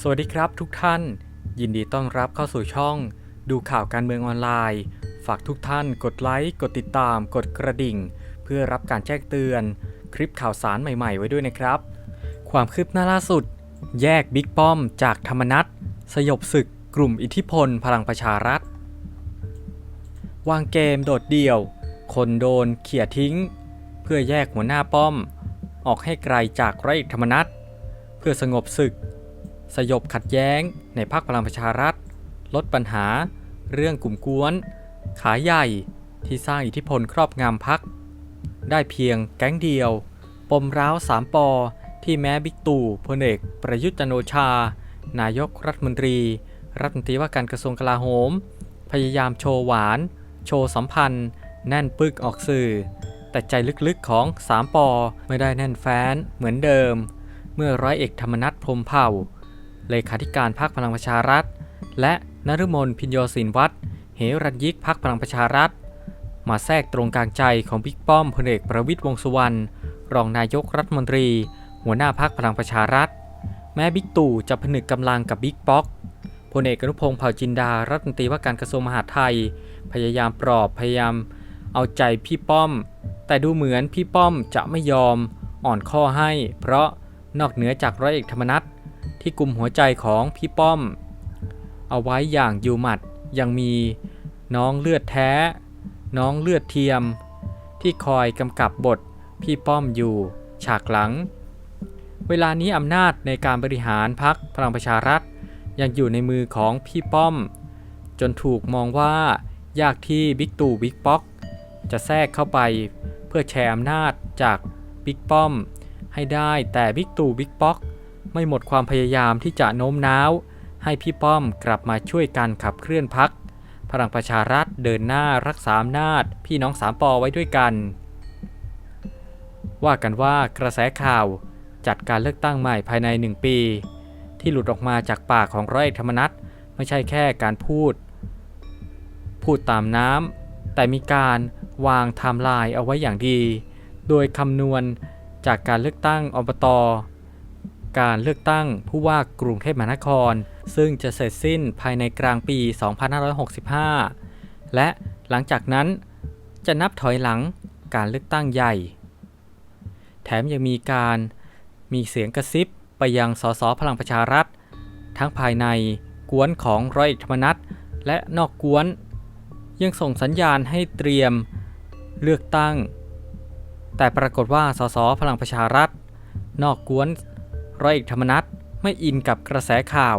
สวัสดีครับทุกท่าน ยินดีต้อนรับเข้าสู่ช่อง ดูข่าวการเมืองออนไลน์ ฝากทุกท่านกดไลค์ กดติดตาม กดกระดิ่ง เพื่อรับการแจ้งเตือน คลิปข่าวสารใหม่ๆ ไว้ด้วยนะครับ ความคืบหน้าล่าสุด แยกบิ๊กป้อมจากธรรมนัตสยบศึกกลุ่มอิทธิพลพลังประชารัฐ วางเกมโดดเดี่ยว คนโดนเขี่ยทิ้ง เพื่อแยกหัวหน้าป้อม ออกให้ไกลจากไร้ธรรมนัตเพื่อสงบศึก สยบขัดแย้งในพรรคพลังประชารัฐ ลดปัญหา เรื่องกลุ่มกวน ขาใหญ่ที่สร้างอิทธิพลครอบงำพักได้เพียงแก๊งเดียว ปมร้าวสามปอที่แม้บิ๊กตู่พลเอกประยุทธ์จันโอชา นายกรัฐมนตรี รัฐมนตรีว่าการกระทรวงกลาโหม พยายามโชว์หวาน โชว์สัมพันธ์ แน่นปึกออกสื่อ แต่ใจลึกๆของสามปอไม่ได้แน่นแฟ้นเหมือนเดิม เมื่อร้อยเอกธรรมนัฐพรมเผ่า เลขาธิการพรรคพลังประชารัฐ และนฤมลพิญโยศินวัตรเหรัญยิกพรรคพลังประชารัฐ มาแทรกตรงกลางใจของบิ๊กป้อมพลเอกประวิตยวงษ์สุวรรณรองนายกรัฐมนตรี หัวหน้าพรรคพลังประชารัฐ แม้บิ๊กตู่จะผนึกกำลังกับบิ๊กป๊อกพลเอกอนุพงศ์เผ่าจินดารัฐมนตรีว่าการกระทรวงมหาดไทย พยายามปลอบพยายามเอาใจพี่ป้อม แต่ดูเหมือนพี่ป้อมจะไม่ยอมอ่อนข้อให้ เพราะนอกเหนือจากร้อยเอกธรรมนัฐ ที่กลุ่มหัวใจของพี่ป้อม เอาไว้อย่างอยู่หมัดยังมีน้องเลือดแท้ น้องเลือดเทียม ที่คอยกำกับบทพี่ป้อมอยู่ฉากหลัง เวลานี้อำนาจในการบริหารพักพลังประชารัฐยังอยู่ในมือของพี่ป้อม จนถูกมองว่ายากที่บิ๊กตู่บิ๊กป๊อก จะแทรกเข้าไปเพื่อแชร์อำนาจจากบิ๊กป้อม ให้ได้แต่บิ๊กตู่บิ๊กป๊อก ไม่หมดความพยายามที่จะโน้มน้าว ให้พี่ป้อมกลับมาช่วยกันขับเคลื่อนพัก พลังประชารัฐเดินหน้ารักษาอำนาจ พี่น้องสามปอไว้ด้วยกัน ว่ากันว่ากระแสข่าวจัดการเลือกตั้งใหม่ภายใน 1 ปี ที่หลุดออกมาจากปากของร้อยเอกธรรมนัฐไม่ใช่แค่การพูด พูดตามน้ำแต่มีการวางไทม์ไลน์เอาไว้อย่างดี โดยคำนวณจากการเลือกตั้งอบต การเลือกตั้งผู้ว่ากรุงเทพมหานคร ซึ่งจะเสร็จสิ้นภายในกลางปี 2565 และหลังจากนั้นจะนับถอยหลังการเลือกตั้งใหญ่ แถมยังมีการมีเสียงกระซิบไปยังสสพลังประชารัฐ ทั้งภายในกวนของร้อยเอกธรรมนัฐและนอกกวน ยังส่งสัญญาณให้เตรียมเลือกตั้ง แต่ปรากฏว่าสสพลังประชารัฐ นอกกวน ร้อยเอกธรรมนัฐไม่อินกับกระแสข่าว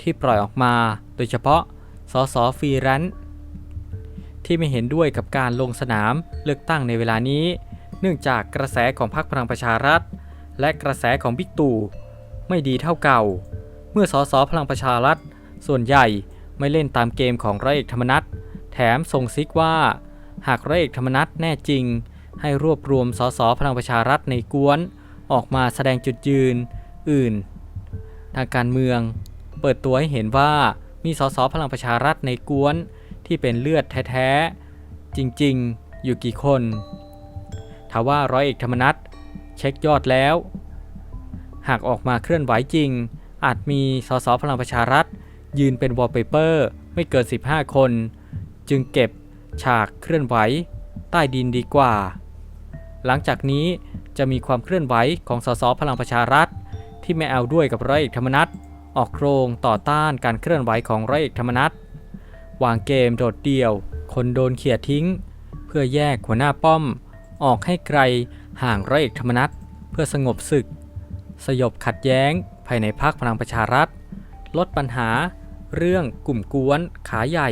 ที่ปล่อยออกมา โดยเฉพาะสสฟรีแลนซ์ที่ไม่เห็นด้วยกับการลงสนามเลือกตั้งในเวลานี้ เนื่องจากกระแสของพรรคพลังประชารัฐ และกระแสของบิ๊กตู่ไม่ดีเท่าเก่า เมื่อสสพลังประชารัฐ ส่วนใหญ่ไม่เล่นตามเกมของร้อยเอกธรรมนัฐแถมส่งซิกว่า หากร้อยเอกธรรมนัฐแน่จริง ให้รวบรวมสสพลังประชารัฐในกวน ออกมาแสดงจุดยืน อื่น ทางการเมือง เปิดตัวให้เห็นว่ามีสสพลังประชารัฐในกวนที่เป็นเลือดแท้ๆ จริงๆ อยู่กี่คนถ้าว่าร้อยเอกธรรมนัฐเช็คยอดแล้ว หากออกมาเคลื่อนไหวจริง อาจมีสสพลังประชารัฐ ยืนเป็นวอลเปเปอร์ไม่เกิน 15 คน จึงเก็บฉากเคลื่อนไหวใต้ดินดีกว่า หลังจากนี้จะมีความเคลื่อนไหวของสสพลังประชารัฐ ที่ไม่เอาด้วยกับร้อยเอกธรรมนัฐออกโครงต่อต้านการเคลื่อนไหวของร้อยเอกธรรมนัฐวางเกมโดดเดี่ยว คนโดนเขี่ยทิ้ง เพื่อแยกหัวหน้าป้อม ออกให้ไกลห่างร้อยเอกธรรมนัฐเพื่อสงบศึก สยบขัดแย้ง ภายในพรรคพลังประชารัฐ ลดปัญหา เรื่องกลุ่มกวนขาใหญ่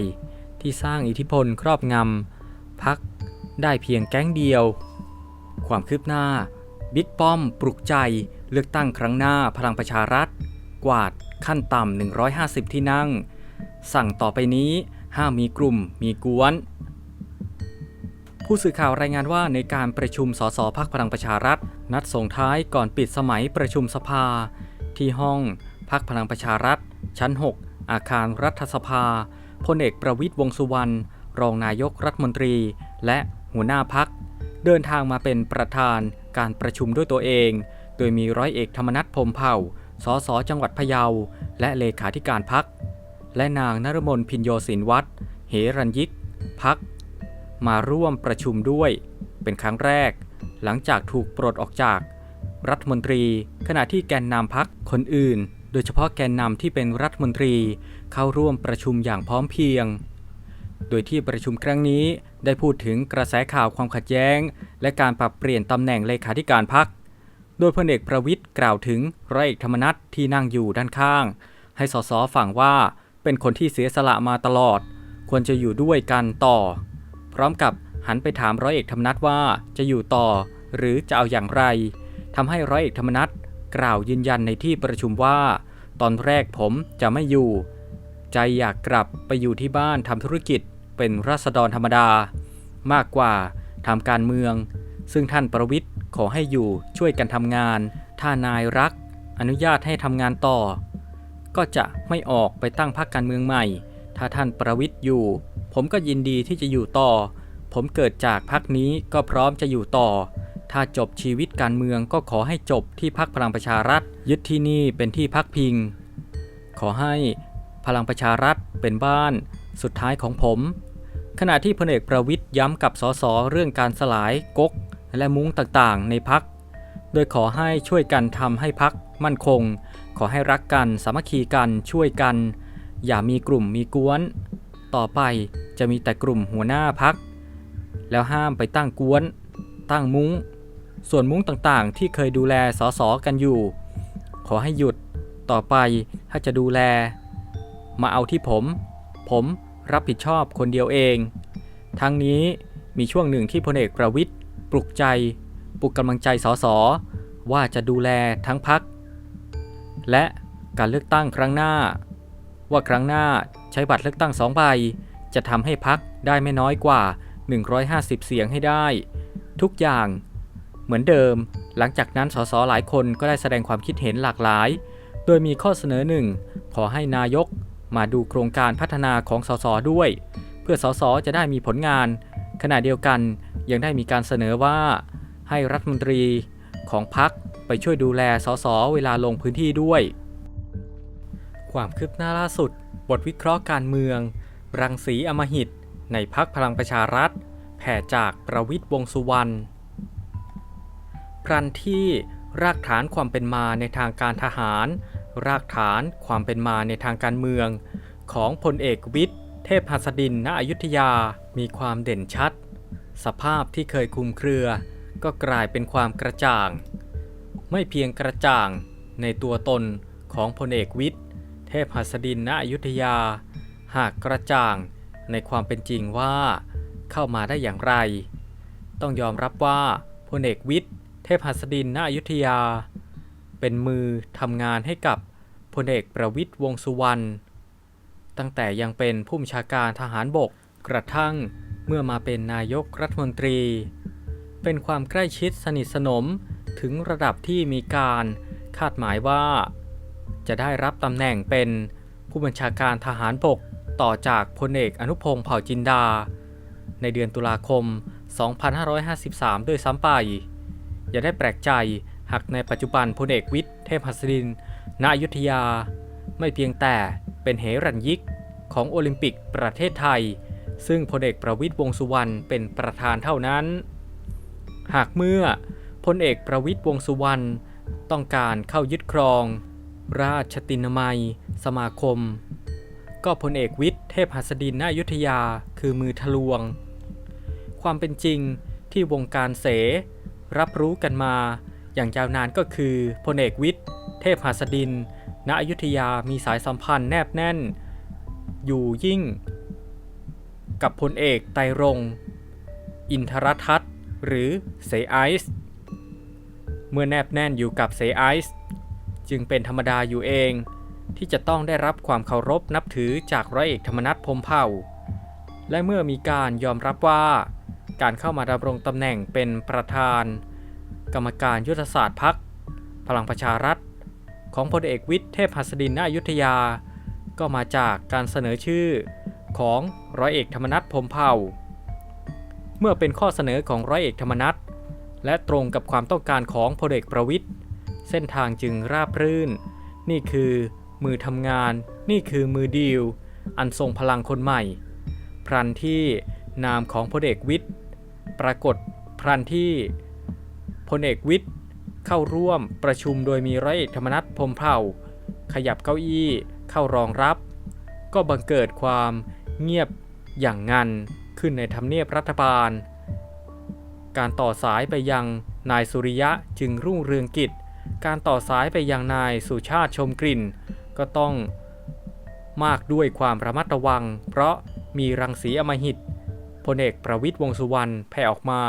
ที่สร้างอิทธิพลครอบงำพักได้เพียงแก๊งเดียว ความคืบหน้า บิ๊กป้อม ปลุกใจเลือกตั้งครั้งหน้าพลังประชารัฐ กวาดขั้นต่ำ 150 ที่นั่ง สั่งต่อไปนี้ห้ามมีกลุ่มมีกวน ผู้สื่อข่าวรายงานว่าในการประชุมสสพักพลังประชารัฐ นัดส่งท้ายก่อนปิดสมัยประชุมสภา ที่ห้องพักพลังประชารัฐ ชั้น 6 อาคารรัฐสภาพลเอกประวิตยวงสุวรรณรองนายกรัฐมนตรี และหัวหน้าพัก เดินทางมาเป็นประธาน การประชุมด้วยตัวเอง โดยมีร้อยเอกธรรมนัฐพมเผ่า สสจังหวัดพะเยา และเลขาธิการพัก และนางนรมนพินโยศินวัตรเหรัญยิก พัก มาร่วมประชุมด้วย เป็นครั้งแรก หลังจากถูกปลดออกจาก รัฐมนตรี ขณะที่แกนนำพักคนอื่น โดยเฉพาะแกนนำที่เป็นรัฐมนตรี เข้าร่วมประชุมอย่างพร้อมเพรียง โดยที่ประชุมครั้งนี้ได้พูดถึงกระแสข่าวความขัดแย้ง และการปรับเปลี่ยนตำแหน่งเลขาธิการพัก โดยพลเอกประวิทย์กล่าวถึงร้อยเอกธรรมนัฐที่นั่งอยู่ด้านข้าง ให้สสฝั่งว่าเป็นคนที่เสียสละมาตลอด ควรจะอยู่ด้วยกันต่อ พร้อมกับหันไปถามร้อยเอกธรรมนัฐว่าจะอยู่ต่อ หรือจะเอาอย่างไรทำให้ร้อยเอกธรรมนัฐกล่าวยืนยันในที่ประชุมว่า ตอนแรกผมจะไม่อยู่ ใจอยากกลับไปอยู่ที่บ้านทำธุรกิจ เป็นราษฎรธรรมดา มากกว่าทำการเมือง ซึ่งท่านประวิทย์ขอให้อยู่ช่วยกันทำงาน ถ้านายรัก อนุญาตให้ทำงานต่อ ก็จะไม่ออกไปตั้งพรรคการเมืองใหม่ ถ้าท่านประวิทย์อยู่ ผมก็ยินดีที่จะอยู่ต่อ ผมเกิดจากพรรคนี้ก็พร้อมจะอยู่ต่อ ถ้าจบชีวิตการเมืองก็ขอให้จบที่พรรคพลังประชารัฐ ยึดที่นี่เป็นที่พักพิง ขอให้พลังประชารัฐเป็นบ้านสุดท้ายของผม ขณะที่พลเอกประวิทย์ย้ำกับสสเรื่องการสลายก๊กและมุ้งต่างๆ ในพัก โดยขอให้ช่วยกันทำให้พักมั่นคง ขอให้รักกันสามัคคีกันช่วยกัน อย่ามีกลุ่มมีกวน ต่อไปจะมีแต่กลุ่มหัวหน้าพัก แล้วห้ามไปตั้งกวน ตั้งมุ้ง ส่วนมุ้งต่างๆ ที่เคยดูแลสสกันอยู่ ขอให้หยุด ต่อไปถ้าจะดูแล มาเอาที่ผม ผม รับผิดชอบคนเดียวเอง ทั้งนี้มีช่วงหนึ่งที่พลเอกประวิทย์ปลุกใจปลุกกำลังใจสสว่าจะดูแลทั้งพัก และการเลือกตั้งครั้งหน้า ว่าครั้งหน้าใช้บัตรเลือกตั้งสองใบ จะทำให้พักได้ไม่น้อยกว่า 150 เสียงให้ได้ ทุกอย่างเหมือนเดิม หลังจากนั้นสสหลายคนก็ได้แสดงความคิดเห็นหลากหลาย โดยมีข้อเสนอหนึ่งขอให้นายก มาดูโครงการพัฒนาของสสด้วย เพื่อสสจะได้มีผลงาน ขณะเดียวกันยังได้มีการเสนอว่า ให้รัฐมนตรีของพักไปช่วยดูแลสสเวลาลงพื้นที่ด้วย ความคืบหน้าล่าสุด บทวิเคราะห์การเมือง รังสีอมหิต ในพักพลังประชารัฐ แผ่จากประวิทย์วงสุวรรณพรันที่รากฐานความเป็นมาในทางการทหาร รากฐานความเป็นมาในทางการเมือง ของพลเอกวิทย์ เทพหัสดินณอยุธยามีความเด่นชัด สภาพที่เคยคุมเครือ ก็กลายเป็นความกระจ่าง ไม่เพียงกระจ่างในตัวตนของพลเอกวิทย์ เทพหัสดินณอยุธยา หากกระจ่างในความเป็นจริงว่าเข้ามาได้อย่างไร ต้องยอมรับว่าพลเอกวิทย์ เทพหัสดินณอยุธยา เป็นมือทำงานให้กับพลเอกประวิทย์วงสุวรรณตั้งแต่ยังเป็นผู้บัญชาการทหารบกกระทั่งเมื่อมาเป็นนายกรัฐมนตรี เป็นความใกล้ชิดสนิทสนมถึงระดับที่มีการคาดหมายว่า จะได้รับตำแหน่งเป็นผู้บัญชาการทหารบกต่อจากพลเอกอนุพงศ์เผ่าจินดา ในเดือนตุลาคม 2553 ด้วยซ้ำไป อย่าได้แปลกใจ หากในปัจจุบันพลเอกวิทย์เทพหัสดิน ณ อยุธยา ไม่เพียงแต่เป็นเหรัญยิกของโอลิมปิกประเทศไทย ซึ่งพลเอกประวิทย์วงสุวรรณเป็นประธานเท่านั้น หากเมื่อพลเอกประวิทย์วงสุวรรณต้องการเข้ายึดครอง ราชตินามัย สมาคม ก็พลเอกวิทย์เทพหัสดินณอยุธยาคือมือทะลวง ความเป็นจริงที่วงการเสรับรู้กันมา อย่างยาวนานก็คือพลเอกวิทย์ เทพหัสดิน ณอยุธยามีสายสัมพันธ์แนบแน่น อยู่ยิ่ง กับพลเอกไตรรงอินทรทัศน์ หรือเสไอซ์เมื่อแนบแน่นอยู่กับเสไอซ์จึงเป็นธรรมดาอยู่เอง ที่จะต้องได้รับความเคารพนับถือจากร้อยเอกธรรมนัฐพมเผ่า และเมื่อมีการยอมรับว่า การเข้ามาดำรงตำแหน่งเป็นประธาน กรรมการยุทธศาสตร์พักพลังประชารัฐ ของพลเอกวิทย์เทพหัสดินณอยุธยา ก็มาจากการเสนอชื่อของร้อยเอกธรรมนัฐพรมเผ่า เมื่อเป็นข้อเสนอของร้อยเอกธรรมนัฐและตรงกับความต้องการของพลเอกประวิทย์เส้นทางจึงราบรื่น นี่คือมือทำงาน นี่คือมือดีล อันทรงพลังคนใหม่ พรันที่นามของพลเอกวิทย์ ปรากฏพรันที่ พลเอกวิทย์เข้าร่วมประชุมโดยมีร้อยเอกธรรมนัฐพรมเผ่า ขยับเก้าอี้เข้ารองรับ ก็บังเกิดความเงียบอย่างงันขึ้นในทำเนียบรัฐบาล การต่อสายไปยังนายสุริยะจึงรุ่งเรืองกิจ การต่อสายไปยังนายสุชาติชมกลิ่น ก็ต้องมากด้วยความระมัดระวัง เพราะมีรังสีอมหิตพลเอกประวิตยวงสุวรรณแผ่ออกมา